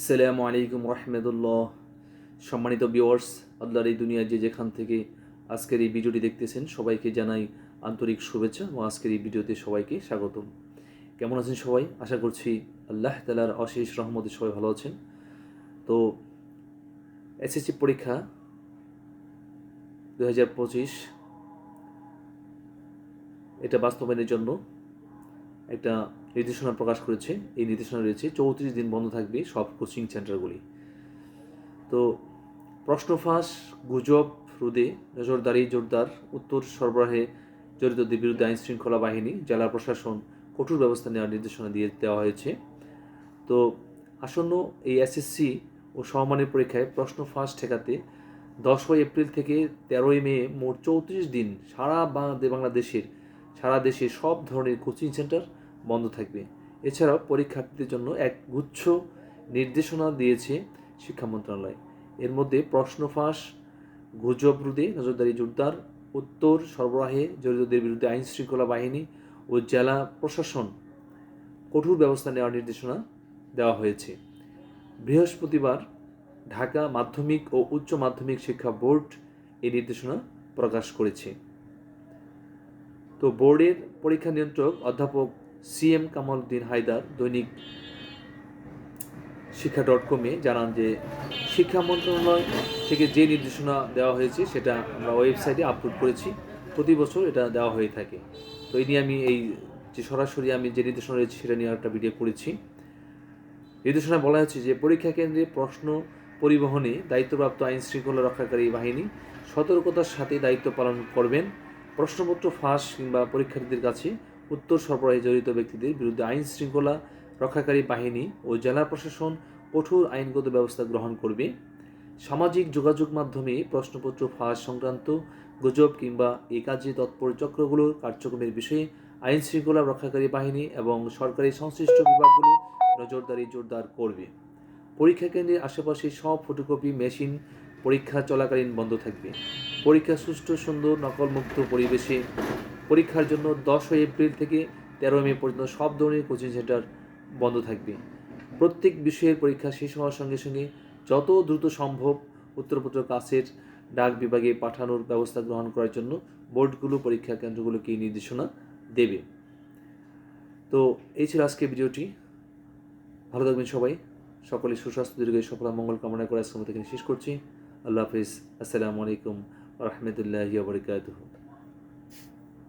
আসসালামু আলাইকুম রহমতুল্লাহ। সম্মানিত ভিউয়ার্স, আল্লাহর এই দুনিয়ায় যে যেখান থেকে আজকের এই ভিডিওটি দেখতেছেন, সবাইকে জানাই আন্তরিক শুভেচ্ছা এবং আজকের এই ভিডিওতে সবাইকে স্বাগতম। কেমন আছেন সবাই? আশা করছি আল্লাহ তালার অশেষ রহমতে সবাই ভালো আছেন। তো, এসএসসি পরীক্ষা দু হাজার পঁচিশ, এটা বাস্তবায়নের জন্য একটা নির্দেশনা প্রকাশ করেছে। এই নির্দেশনা রয়েছে, চৌত্রিশ দিন বন্ধ থাকবে সব কোচিং সেন্টারগুলি তো প্রশ্ন ফাঁস, গুজব, রোদে নজরদারি, জোরদার, উত্তর সরবরাহে জড়িতদের বিরুদ্ধে আইন শৃঙ্খলা বাহিনী, জেলা প্রশাসন কঠোর ব্যবস্থা নেওয়ার নির্দেশনা দিয়ে দেওয়া হয়েছে। তো আসন্ন এই এসএসসি ও সমমানের পরীক্ষায় প্রশ্ন ফাঁস ঠেকাতে দশই এপ্রিল থেকে তেরোই মে মোট চৌত্রিশ দিন সারা বাংলাদেশ বাংলাদেশের, সারা দেশে সব ধরনের কোচিং সেন্টার থাকবে। এছাড়াও পরীক্ষার্থীদের জন্য এক গুচ্ছ নির্দেশনা দিয়েছে শিক্ষা মন্ত্রণালয়। এর মধ্যে প্রশ্ন ফাঁস, গুজব রোধে নজরদারি জোরদার, উত্তর সরবরাহে জড়িতদের বিরুদ্ধে আইন শৃঙ্খলা বাহিনী ও জেলা প্রশাসন কঠোর ব্যবস্থা নেওয়ার নির্দেশনা দেওয়া হয়েছে। বৃহস্পতিবার ঢাকা মাধ্যমিক ও উচ্চ মাধ্যমিক শিক্ষা বোর্ড এই নির্দেশনা প্রকাশ করেছে। তো বোর্ডের পরীক্ষা নিয়ন্ত্রক অধ্যাপক C M Kamal Uddin Haider Dainik Shiksha dot কমে জানান যে, শিক্ষা মন্ত্রণালয় থেকে যে নির্দেশনা দেওয়া হয়েছে সেটা আমরা ওয়েবসাইটে আপলোড করেছি। প্রতি বছর এটা দেওয়া হয়ে থাকে। তো এই নিয়ে আমি এই যে সরাসরি আমি যে নির্দেশনা রয়েছে সেটা নিয়ে একটা ভিডিও করেছি। নির্দেশনা বলা হয়েছে যে, পরীক্ষা কেন্দ্রে প্রশ্ন পরিবহনে দায়িত্বপ্রাপ্ত আইন শৃঙ্খলা রক্ষাকারী বাহিনী সতর্কতার সাথে দায়িত্ব পালন করবেন। প্রশ্নপত্র ফাঁস কিংবা পরীক্ষার্থীদের কাছে উত্তর সরবরাহে জড়িত ব্যক্তিদের বিরুদ্ধে আইন শৃঙ্খলা রক্ষাকারী বাহিনী ও জেলা প্রশাসন কঠোর আইনগত ব্যবস্থা গ্রহণ করবে। সামাজিক যোগাযোগ মাধ্যমে প্রশ্নপত্র ফাঁস সংক্রান্ত গুজব কিংবা এই কাজে তৎপর চক্রগুলোর কার্যক্রমের বিষয়ে আইন শৃঙ্খলা রক্ষাকারী বাহিনী এবং সরকারি সংশ্লিষ্ট বিভাগগুলো নজরদারি জোরদার করবে। পরীক্ষা কেন্দ্রের আশেপাশে সব ফটোকপি মেশিন পরীক্ষা চলাকালীন বন্ধ থাকবে। পরীক্ষা সুষ্ঠু, সুন্দর, নকলমুক্ত পরিবেশে পরীক্ষার জন্য দশই এপ্রিল থেকে তেরোই মে পর্যন্ত সব ধরনের কোচিং সেন্টার বন্ধ থাকবে। প্রত্যেক বিষয়ের পরীক্ষা শেষ হওয়ার সঙ্গে সঙ্গে যত দ্রুত সম্ভব উত্তরপত্র কাছের ডাক বিভাগে পাঠানোর ব্যবস্থা গ্রহণ করার জন্য বোর্ডগুলো, পরীক্ষা কেন্দ্রগুলোকে নির্দেশনা দেবে। তো এই ছিল আজকে ভিডিওটি। ভালো থাকবেন সবাই। সকলে সুস্বাস্থ্য দীর্ঘ সফল মঙ্গল কামনা করে আজকে থেকে শেষ করছি। আল্লাহ হাফিজ। আসসালামু আলাইকুম রহমতুল্লাহ বরকাতুহ।